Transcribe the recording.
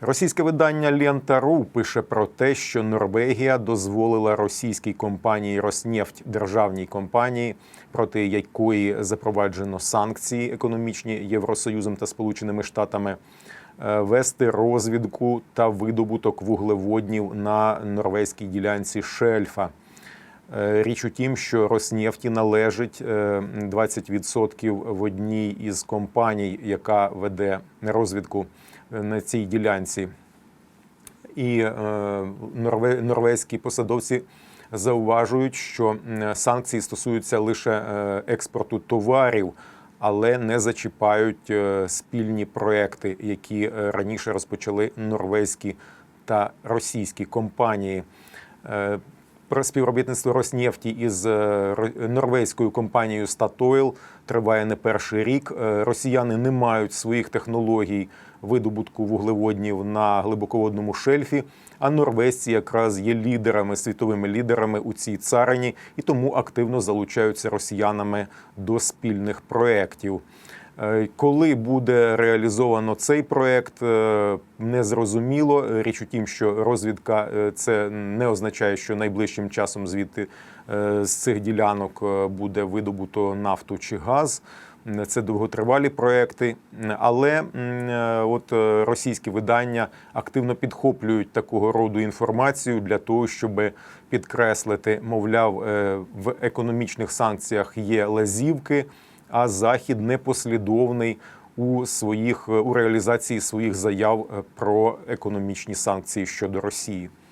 Російське видання Лента.ру пише про те, що Норвегія дозволила російській компанії Роснефть, державній компанії, проти якої запроваджено санкції економічні Євросоюзом та Сполученими Штатами, е, вести розвідку та видобуток вуглеводнів на норвезькій ділянці шельфа. Е, Річ у тім, що Роснефті належить е, 20% в одній із компаній, яка веде розвідку е, на цій ділянці. І е, норвезькі посадовці зауважують, що санкції стосуються лише е, експорту товарів, але не зачіпають е, спільні проекти, які е, раніше розпочали норвезькі та російські компанії. Про співробітництво Роснефті із е, норвезькою компанією Statoil триває не перший рік. Е, Росіяни не мають своїх технологій видобутку вуглеводнів на глибоководному шельфі. А норвезці якраз є лідерами, світовими лідерами у цій царині і тому активно залучаються росіянами до спільних проєктів. Е, Коли буде реалізовано цей проект, е, незрозуміло. Річ у тім, що розвідка е, це не означає, що найближчим часом звідти е, з цих ділянок е, буде видобуто нафту чи газ. Це довготривалі проекти, але е, от е, російські видання активно підхоплюють такого роду інформацію для того, щоб підкреслити, мовляв, е, в економічних санкціях є лазівки а Захід непослідовний у своїх у реалізації своїх заяв е, про економічні санкції щодо Росії.